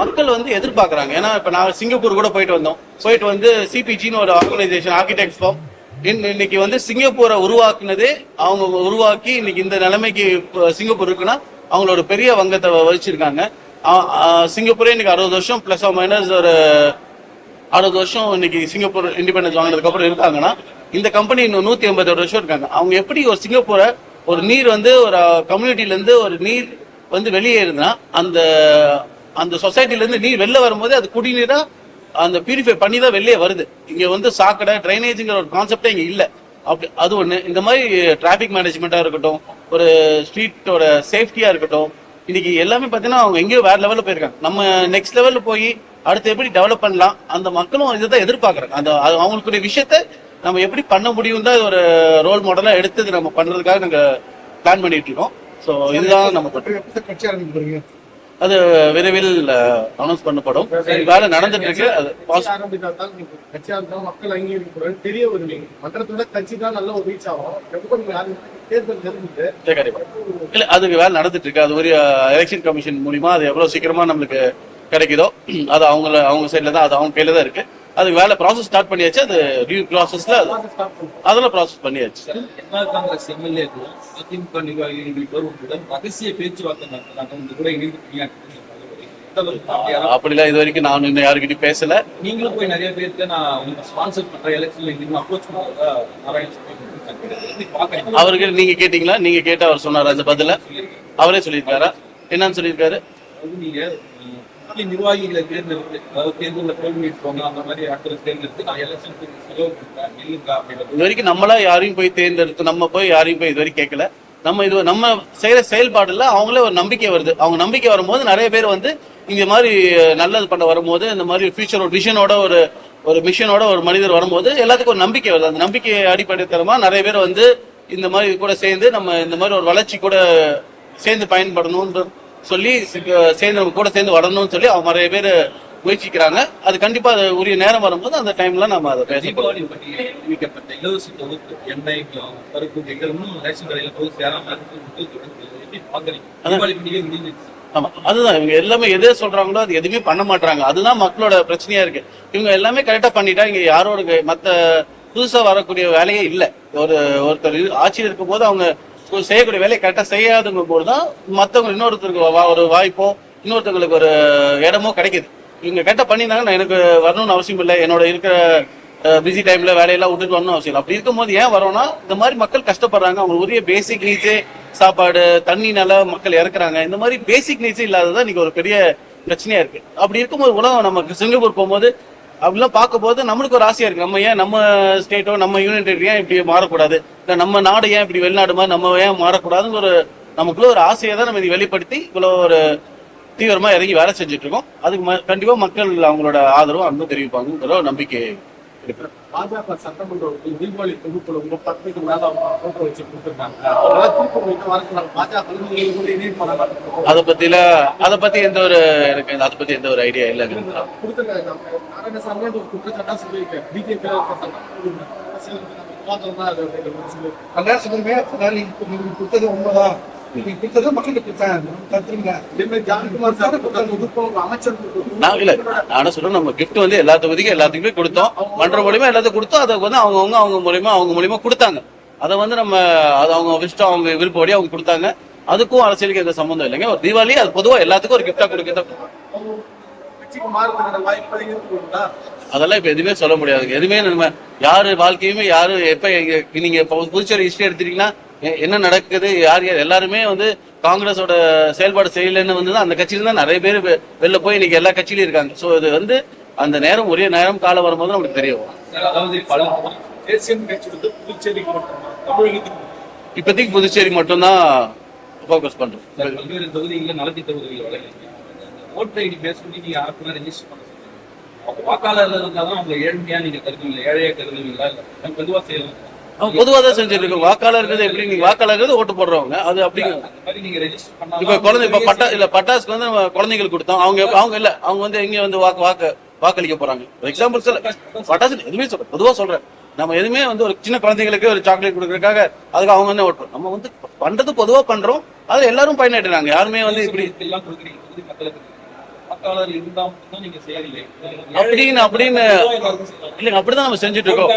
மக்கள் வந்து எதிர்பார்க்கறாங்க. ஏன்னா இப்ப நான் சிங்கப்பூர் கூட போயிட்டு வந்தோம். போயிட்டு வந்து சிபிஜின்னு ஒரு ஆர்கனைசேஷன் ஆர்கிடெக்ட் ஃபார்ம் இன்னைக்கு வந்து சிங்கப்பூரை உருவாக்குனதே அவங்க உருவாக்கி இன்னைக்கு இந்த நிலைமைக்கு சிங்கப்பூர் இருக்குன்னா அவங்களோட பெரிய வங்கத்தை வச்சிருக்காங்க சிங்கப்பூரே இன்னைக்கு அறுபது வருஷம் பிளஸ் மைனஸ் ஒரு அறுபது வருஷம் இன்னைக்கு சிங்கப்பூர் இண்டிபெண்டன்ஸ் வாங்கினதுக்கு அப்புறம் இருக்காங்கன்னா இந்த கம்பெனி இன்னும் நூத்தி எண்பது வருஷம் இருக்காங்க. அவங்க எப்படி ஒரு சிங்கப்பூரை ஒரு நீர் வந்து ஒரு கம்யூனிட்டில இருந்து ஒரு நீர் வந்து வெளியேறுதுன்னா அந்த அந்த சொசைட்டில இருந்து நீர் வெளில வரும்போது அது குடிநீரா அந்த பியூரிஃபை பண்ணி தான் வெளியே வருது. இங்க வந்து சாக்கடை ட்ரைனேஜ்ங்கிற ஒரு கான்செப்டே இங்க இல்ல. அப்படி அது ஒண்ணு. இந்த மாதிரி டிராபிக் மேனேஜ்மெண்ட்டா இருக்கட்டும் ஒரு ஸ்ட்ரீட்டோட சேஃப்டியா இருக்கட்டும் இன்னைக்கு எல்லாமே பார்த்தீங்கன்னா அவங்க எங்கேயோ வேற லெவலில் போயிருக்காங்க. நம்ம நெக்ஸ்ட் லெவலில் போய் அடுத்து எப்படி டெவலப் பண்ணலாம் அந்த மக்களும் இதை தான் எதிர்பார்க்குறாங்க. அந்த அவங்களுக்குரிய விஷயத்த நம்ம எப்படி பண்ண முடியும் தான் ஒரு ரோல் மாடலாக எடுத்து நம்ம பண்ணுறதுக்காக நாங்கள் பிளான் பண்ணிட்டு இருக்கோம். ஸோ இதுதான் நம்ம கட்சி ஆரம்பிக்க போறீங்க? அது விரைவில் அனௌன்ஸ் பண்ணப்படும் வேலை நடந்துட்டு இருக்கு அது மக்கள் அங்கீகரிக்க தெரிய வருவீங்க மன்றத்தோட கட்சி தான் நல்ல ஒரு ரீச் ஆகும். இல்ல அதுக்கு வேலை நடந்துட்டு இருக்கு அது ஒரு எலெக்ஷன் கமிஷன் மூலியமா அது எவ்வளவு சீக்கிரமா நம்மளுக்கு கிடைக்குதோ அது அவங்கள அவங்க சைட்ல தான் அது அவங்க கையில தான் இருக்கு. அதுக்கு வேலை ப்ராசஸ் ஸ்டார்ட் பண்ணியாச்சு. அது ரிவ்யூ ப்ராசஸ்ல அதெல்லாம் ப்ராசஸ் பண்ணியாச்சு. காங்கிரஸ் எம்எல்ஏக்களும் அதிமுக ரகசிய பேச்சுவார்த்தை அப்படிலாம் இது வரைக்கும் நான் இன்னும் யாருக்கிட்டையும் பேசல. நீங்களும் போய் நிறைய பேருக்கு நான் உங்களுக்கு ஸ்பான்சர் பண்ற எலெக்ஷன்ல நீங்க அப்ரோச் பண்றதா நாராயணசாமி அவருக்கு நீங்க கேட்டீங்களா? நீங்க கேட்ட அவர் சொன்னார் அந்த பதில? அவரே சொல்லியிருக்காரா? என்னன்னு சொல்லியிருக்காரு? நீங்க நிர்வாகிகளை தேர்ந்தெடுத்து அதாவது தேர்தலில் தோல்வி அந்த மாதிரி ஆட்களை தேர்ந்தெடுத்து நான் எலெக்ஷனுக்கு செலவு பண்றேன் இல்லைங்க அப்படின்னு இது வரைக்கும் நம்மளா யாரையும் போய் தேர்ந்தெடுத்து நம்ம போய் யாரையும் போய் இது வரைக்கும் கேட்கல. நம்ம இது நம்ம செய்யற செயல்பாடுல அவங்களே ஒரு நம்பிக்கை வருது. அவங்க நம்பிக்கை வரும்போது நிறைய பேர் வந்து இந்த மாதிரி நல்லது பண்ண வரும்போது இந்த மாதிரி ஃபியூச்சர் ஒரு விஷனோட ஒரு ஒரு மிஷனோட ஒரு மனிதர் வரும்போது எல்லாத்துக்கும் ஒரு நம்பிக்கை வருது. அந்த நம்பிக்கை அடிப்படைத்தரமா நிறைய பேர் வந்து இந்த மாதிரி கூட சேர்ந்து நம்ம இந்த மாதிரி ஒரு வளர்ச்சி கூட சேர்ந்து பயன்படணும்ன்ற சொல்லி சேர்ந்து கூட சேர்ந்து வரணும்னு சொல்லி அவங்க நிறைய பேர் முயற்சிக்கிறாங்க. அது கண்டிப்பா அது உரிய நேரம் வரும்போது அந்த டைம்ல நம்ம அதை பேச அறிவிக்கப்பட்ட இலவச தொகுப்பு எண்ணெய் பருப்பு இன்னும் ரேஷன் கடையில போய் சேராம ஆமா அதுதான். இவங்க எல்லாமே எது சொல்றாங்களோ அது எதுவுமே பண்ண மாட்டாங்க அதுதான் மக்களோட பிரச்சனையா இருக்கு. இவங்க எல்லாமே கரெக்டா பண்ணிட்டா இங்க யாரோட மத்த புதுசா வரக்கூடிய வேலையே இல்ல. ஒரு ஒருத்தர் ஆட்சியில் இருக்கும் போது அவங்க செய்யக்கூடிய வேலையை கரெக்டாக செய்யாதுங்க போது தான் மற்றவங்க இன்னொருத்தருக்கு வா- ஒரு வாய்ப்போ இன்னொருத்தவங்களுக்கு ஒரு இடமோ கிடைக்குது. இவங்க கரெக்டா பண்ணியிருந்தாங்கன்னா எனக்கு வரணும்னு அவசியம் இல்லை. என்னோட இருக்கிற பிஸி டைம்ல வேலையெல்லாம் விட்டுட்டு வரணும் அவசியம் இல்லை. அப்படி இருக்கும்போது ஏன் வரோம்னா இந்த மாதிரி மக்கள் கஷ்டப்படுறாங்க. அவங்க உரிய பேசிக் நீட்ஸே சாப்பாடு தண்ணினால மக்கள் இறக்குறாங்க. இந்த மாதிரி பேசிக் நீட்ஸே இல்லாததான் இன்னைக்கு ஒரு பெரிய பிரச்சனையா இருக்கு. அப்படி இருக்கும்போது உலகம் நமக்கு சிங்கப்பூர் போகும்போது அப்படிலாம் பார்க்கும்போது நம்மளுக்கு ஒரு ஆசையா இருக்கு. நம்ம ஏன் நம்ம ஸ்டேட்டோ நம்ம யூனியன் டெரிட்டரி ஏன் இப்படி மாறக்கூடாது? இல்லை நம்ம நாடு ஏன் இப்படி வெளிநாடு மாதிரி நம்ம ஏன் மாறக்கூடாதுன்னு ஒரு நமக்குள்ள ஒரு ஆசையை தான் நம்ம இதை வெளிப்படுத்தி இவ்வளோ ஒரு தீவிரமா இறங்கி வேலை செஞ்சுட்டு இருக்கோம். அதுக்கு ம- கண்டிப்பா மக்கள் அவங்களோட ஆதரவு அன்பும் தெரிவிப்பாங்கிற ஒரு நம்பிக்கை பாஜக சட்டமன்ற தீபாவளி தொகுப்புல உங்க பத்துக்கு மேல அவங்க போட்டோ வச்சு கொடுத்துருக்காங்க. அதெல்லாம் திருப்பி உங்ககிட்ட வரக்கூடாது பாஜக அதை பத்தில அதை பத்தி எந்த ஒரு எனக்கு அதை பத்தி எந்த ஒரு ஐடியா இல்லைங்க கொடுத்துருக்காங்க. நாராயணசாமி ஒரு குற்றச்சாட்டா சொல்லியிருக்கேன் பிஜேபி கல்யாண சுந்தரமே சொன்னாரு, நீங்க நீங்க கொடுத்தது உண்மைதான். நீங்க சொல்றேன் நம்ம கிஃப்ட் வந்து எல்லா தொகுதிக்கும் எல்லாத்துக்குமே கொடுத்தோம். மன்ற மூலியமா எல்லாத்துக்கும் கொடுத்தோம். அதை வந்து அவங்கவுங்க அவங்க மூலியமா அவங்க மூலியமா கொடுத்தாங்க. அதை வந்து நம்ம அது அவங்க இஷ்டம் அவங்க விருப்பப்படி அவங்க கொடுத்தாங்க. அதுக்கும் அரசியலுக்கு எந்த சம்மந்தம் இல்லைங்க. ஒரு தீபாவளி அது பொதுவா எல்லாத்துக்கும் ஒரு கிஃப்டா கொடுக்க அதெல்லாம் இப்ப எதுவுமே சொல்ல முடியாது எதுவுமே நம்ம யாரு வாழ்க்கையுமே யாரு எப்ப எங்க- நீங்க இப்ப புதுச்சேரி ஹிஸ்டரி எடுத்துட்டீங்கன்னா எ- என்ன நடக்குது யார் யார் எல்லாருமே வந்து காங்கிரஸோட செயல்பாடு செய்யலைன்னு வந்து தான் அந்த கட்சியில தான் நிறைய பேர் வெளில போய் இன்னைக்கு எல்லா கட்சியிலும் இருக்காங்க. சோ இது வந்து அந்த நேரம் ஒரே நேரம் காலம் வரும்போது நமக்கு தெரிய வரும். இப்போதைக்கு புதுச்சேரி மட்டும்தான் ஃபோக்கஸ் பண்றோம். தொகுதிகளில் நலத்திட்ட உதவிகள் வழங்குறீங்க ஓட்டர் ஐடி பேஸ் பண்ணி நீங்க யாருக்குமே ரெஜிஸ்டர் பண்ண சொல்றீங்க அவங்க ஏழ்மையா நீங்க கருதுவீங்க ஏழையா கருதுவீங்களா? இல்ல செய்யலாம் அவங்க பொதுவாக தான் செஞ்சுட்டு இருக்கோம். வாக்காளர்கள் எப்படி? நீங்க வாக்காளர்கள் ஓட்டு போடுறவங்க. அது அப்படிங்க இப்ப குழந்தை இப்ப பட்டா இல்ல பட்டாசுக்கு வந்து நம்ம குழந்தைங்களுக்கு கொடுத்தோம். அவங்க அவங்க இல்ல. அவங்க வந்து எங்க வந்து வாக்கு வாக்கு வாக்களிக்க போறாங்க? எக்ஸாம்பிள் சொல்ல பட்டாசு எதுவுமே சொல்றேன். பொதுவா சொல்றேன். நம்ம எதுவுமே வந்து ஒரு சின்ன குழந்தைங்களுக்கு ஒரு சாக்லேட் கொடுக்கறதுக்காக அதுக்கு அவங்க வந்து ஓட்டுறோம் நம்ம வந்து பண்றது பொதுவா பண்றோம். அது எல்லாரும் பயனடைறாங்க. யாருமே வந்து இப்படி அப்படின்னு அப்படின்னு. இல்லைங்க அப்படிதான் நம்ம செஞ்சுட்டு இருக்கோம்.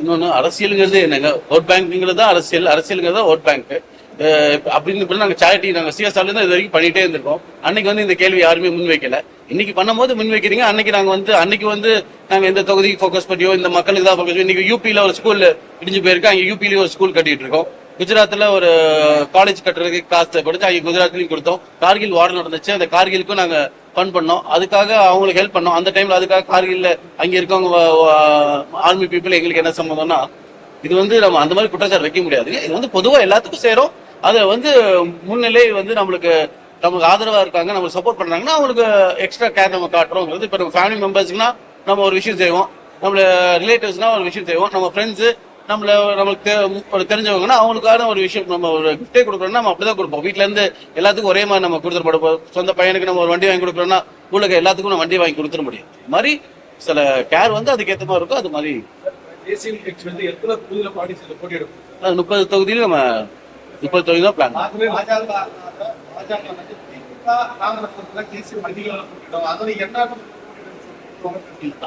இன்னொன்று அரசியலுங்கிறது என்னங்க? ஓட் பேங்க்குங்கிறது தான் அரசியல் அரசியலுங்கிறது ஓட் பேங்க் அப்படின்னு இப்படி நாங்கள் சேரிட்டி நாங்கள் சிஎஸ்ஆர்ல இருந்து இது வரைக்கும் பண்ணிகிட்டே இருந்திருக்கோம். அன்னைக்கு வந்து இந்த கேள்வி யாருமே முன்வைக்கல இன்னைக்கு பண்ணும்போது முன் வைக்கிறீங்க. அன்னைக்கு நாங்கள் வந்து அன்னைக்கு வந்து நாங்கள் இந்த தொகுதிக்கு ஃபோக்கஸ் பண்ணியோ இந்த மக்களுக்கு தான் ஃபோக்கஸ் இன்னைக்கு யூபியில் ஒரு ஸ்கூல் இடிஞ்சு போயிருக்கு. அங்கே யூபியிலேயே ஒரு ஸ்கூல் கட்டிட்டு இருக்கோம். குஜராத்தில் ஒரு காலேஜ் கட்டுறதுக்கு காசு கொடுத்து அங்கே குஜராத்லேயும் கொடுத்தோம். கார்கில் வார் நடந்துச்சு. அந்த கார்கிலுக்கும் நாங்கள் ஃபண்ட் பண்ணோம். அதுக்காக அவங்களுக்கு ஹெல்ப் பண்ணோம். அந்த டைம்ல அதுக்காக கார்கில் அங்கே இருக்கவங்க ஆர்மி பீப்புள் எங்களுக்கு என்ன சம்மந்தம்னா இது வந்து நம்ம அந்த மாதிரி குற்றச்சாட்டு வைக்க முடியாது. இது வந்து பொதுவாக எல்லாத்துக்கும் சேரும். அதை வந்து முன்னிலை வந்து நம்மளுக்கு நமக்கு ஆதரவாக இருக்காங்க நம்ம சப்போர்ட் பண்ணுறாங்கன்னா அவங்களுக்கு எக்ஸ்ட்ரா கேர் நம்ம காட்டுறோங்கிறது. இப்போ நம்ம ஃபேமிலி மெம்பர்ஸ்க்குனா நம்ம ஒரு விஷயம் செய்வோம். நம்மள ரிலேட்டிவ்ஸ்னா ஒரு விஷயம் செய்வோம். நம்ம ஃப்ரெண்ட்ஸு நம்மள ஒரு தெரிஞ்சவங்கன்னா அவங்களுக்கான ஒரு விஷயம் நம்ம ஒரு கிஃப்டே கொடுக்குறோம்னா நம்ம அப்படிதான் கொடுப்போம். வீட்ல இருந்து எல்லாத்துக்கும் ஒரே மாதிரி நம்ம கொடுத்துட மாட்டோம் சொந்த பையனுக்கு நம்ம ஒரு வண்டி வாங்கி கொடுக்குறோம்னா ஊருக்கு எல்லாத்துக்கும் நம்ம வண்டி வாங்கி கொடுத்துட முடியும். இது மாதிரி சில கேர் வந்து அதுக்கேற்ற மாதிரி இருக்கும். அது மாதிரி முப்பது தொகுதியில நம்ம முப்பது தொகுதி தான் பிளான் காங்கிரஸ்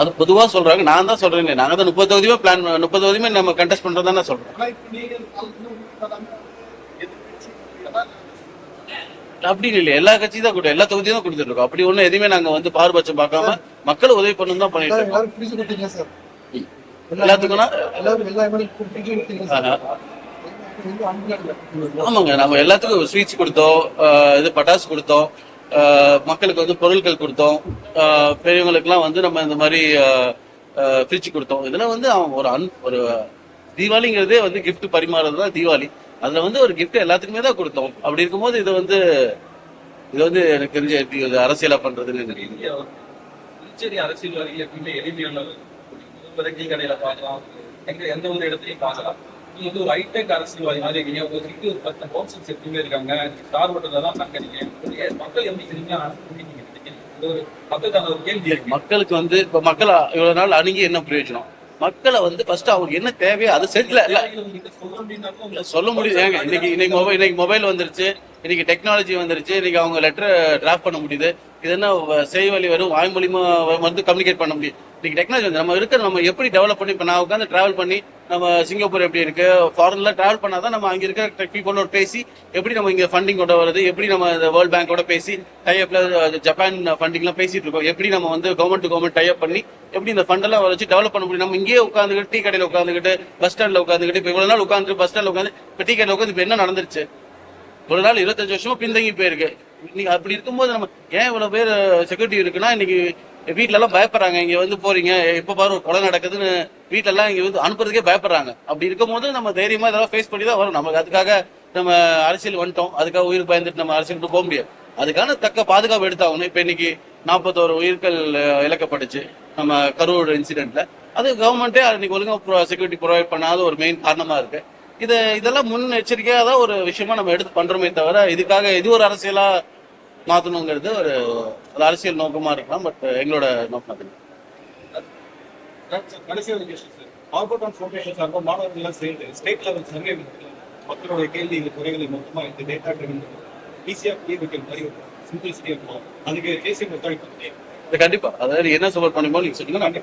அது பொதுவா சொல்றாங்க. நான் தான் சொல்றேன். நாங்க தான் முப்பது தொகுதியுமே பிளான் முப்பது தொகுதியுமே நம்ம கண்டெஸ்ட் பண்றதா நான் சொல்றேன். அப்படின்னு இல்லை. எல்லா கட்சியும் தான் கொடுத்தோம் எல்லா தொகுதியும் தான் கொடுத்துட்டு இருக்கோம் அப்படி ஒண்ணு எதுவுமே நாங்க வந்து பாரபட்சம் பார்க்காம மக்கள் உதவி பண்ணணும் தான் பண்ணிட்டு இருக்கோம். எல்லாத்துக்கும்னா. ஆமாங்க. நம்ம எல்லாத்துக்கும் ஸ்வீட்ஸ் கொடுத்தோம் இது பட்டாசு கொடுத்தோம். மக்களுக்கு வந்து பொருட்கள் கொடுத்தோம். பெரியவங்களுக்குலாம் வந்து நம்ம இந்த மாதிரி பிரிச்சு கொடுத்தோம். இதுல வந்து அவன் ஒரு அன் ஒரு தீபாவளிங்கிறதே வந்து கிஃப்ட் பரிமாறுறது தான் தீபாவளி. அதுல வந்து ஒரு கிஃப்ட் எல்லாத்துக்குமே தான் கொடுத்தோம். அப்படி இருக்கும்போது இது வந்து இது வந்து எனக்கு தெரிஞ்ச எப்படி இது அரசியலா பண்றதுன்னு தெரியல. புதுச்சேரி அரசியல்வாதிகள் எப்பயுமே எளிமையானவர் கடையில பார்க்கலாம். எங்க எந்த ஒரு இடத்துலயும் பார்க்கலாம். நீங்க வந்து ஒரு ஹைடெக் அரசியல்வாதி மாதிரி இருக்கீங்க உங்களுக்கு ஒரு பத்து கவுன்சில்ஸ் எப்பயுமே இருக்காங்க? ஸ்டார் ஹோட்டல்ல தான் தங்குறீங்க மக்கள் எப்படி நீங்க இது இருக்கு. மக்களுக்கு வந்து இப்ப மக்கள் இவ்வளவு நாள் அணுகி என்ன பிரயோஜனம்? மக்களை வந்து ஃபர்ஸ்ட் அவங்களுக்கு என்ன தேவையோ அதை செட்டில் இல்ல. சொல்ல முடியுது ஏங்க இன்னைக்கு இன்னைக்கு மொபைல் இன்னைக்கு மொபைல் வந்துருச்சு. இன்னைக்கு டெக்னாலஜி வந்துருச்சு. இன்னைக்கு அவங்க லெட்டர் டிராஃப்ட் பண்ண முடியுது. இது என்ன செய்வழி வரும் வாய் மூலியமா வந்து கம்யூனிகேட் பண்ண முடியும். இன்னைக்கு டெக்னாலஜி வந்து நம்ம இருக்கிற நம்ம எப்படி டெவலப் பண்ணி இப்போ நான் உட்காந்து டிராவல் பண்ணி நம்ம சிங்கப்பூர் எப்படி இருக்கு ஃபாரின்ல டிராவல் பண்ணாதான் நம்ம அங்கே இருக்கிற டெக் பீப்புளோட பேசி எப்படி நம்ம இங்கே ஃபண்டிங் கொண்டு வருது எப்படி நம்ம இந்த வேர்ல்ட் பேங்கோட பேசி டைப்ல ஜப்பான் ஃபண்டிங்லாம் பேசிட்டு இருக்கோம். எப்படி நம்ம வந்து கவர்மெண்ட் டு கவர்மெண்ட் டைப் பண்ணி எப்படி இந்த ஃபண்டெல்லாம் வச்சு டெவலப் பண்ண முடியும்? நம்ம இங்கேயே உட்காந்துக்கிட்டு டீ கடையில் உட்காந்துக்கிட்டு பஸ் ஸ்டாண்ட்ல உட்காந்துக்கிட்டு இப்போ இவ்வளோ நாள் உட்காந்துட்டு பஸ் ஸ்டாண்ட்ல உட்காந்து இப்போ டீ கடையில் உட்காந்து இப்போ என்ன நடந்துருச்சு? ஒரு நாள் இருபத்தஞ்சு வருஷமா பின்தங்கி போயிருக்கு. இன்னைக்கு அப்படி இருக்கும்போது நம்ம ஏன் இவ்வளவு பேர் செக்யூரிட்டி இருக்குன்னா இன்னைக்கு வீட்ல எல்லாம் பயப்படுறாங்க. இங்க வந்து போறீங்க எப்ப பாரு ஒரு கொலை நடக்குதுன்னு வீட்ல எல்லாம் இங்க வந்து அனுப்புறதுக்கே பயப்படுறாங்க. அப்படி இருக்கும்போது நம்ம தைரியமா இதெல்லாம் ஃபேஸ் பண்ணி தான் வரும். நமக்கு அதுக்காக நம்ம அரசியல் வந்துட்டோம். அதுக்காக உயிர் பயந்துட்டு நம்ம அரசியல் போக முடியாது. அதுக்கான தக்க பாதுகாப்பு எடுத்தாகணும். இப்ப இன்னைக்கு நாற்பத்தோரு உயிர்கள் இழக்கப்பட்டுச்சு. நம்ம கரூர் இன்சிடென்ட்ல அது கவர்மெண்ட்டே இன்னைக்கு ஒழுங்கா செக்யூரிட்டி ப்ரொவைட் பண்ணாத ஒரு மெயின் காரணமா இருக்கு. இது இதெல்லாம் முன் எச்சரிக்கையா தான் ஒரு விஷயமா நம்ம எடுத்து பண்றோமே தவிர இதுக்காக இது ஒரு அரசியலா மாத்தணுங்கிறது ஒரு அது அரசியல் நோக்கமா இருக்கலாம் பட் எங்களோட நோக்கம் அது. கடைசி ஒரு விஷயம் சார். ஆன் ஃபவுண்டேஷன் சார்பாக மாணவர்கள் எல்லாம் சேர்ந்து ஸ்டேட் லெவல் சர்வே மக்களுடைய கேள்விகள் குறைகளை மொத்தமா இந்த டேட்டா ட்ரிவன் ஈஸியா புரிய வைக்கிற மாதிரி ஒரு சிம்பிளிசிட்டி இருக்கும். அதுக்கு தேசிய ஒத்துழைப்பு. இது கண்டிப்பா. அதாவது என்ன சப்போர்ட் பண்ணுமோ நீங்க சொல்லுங்க.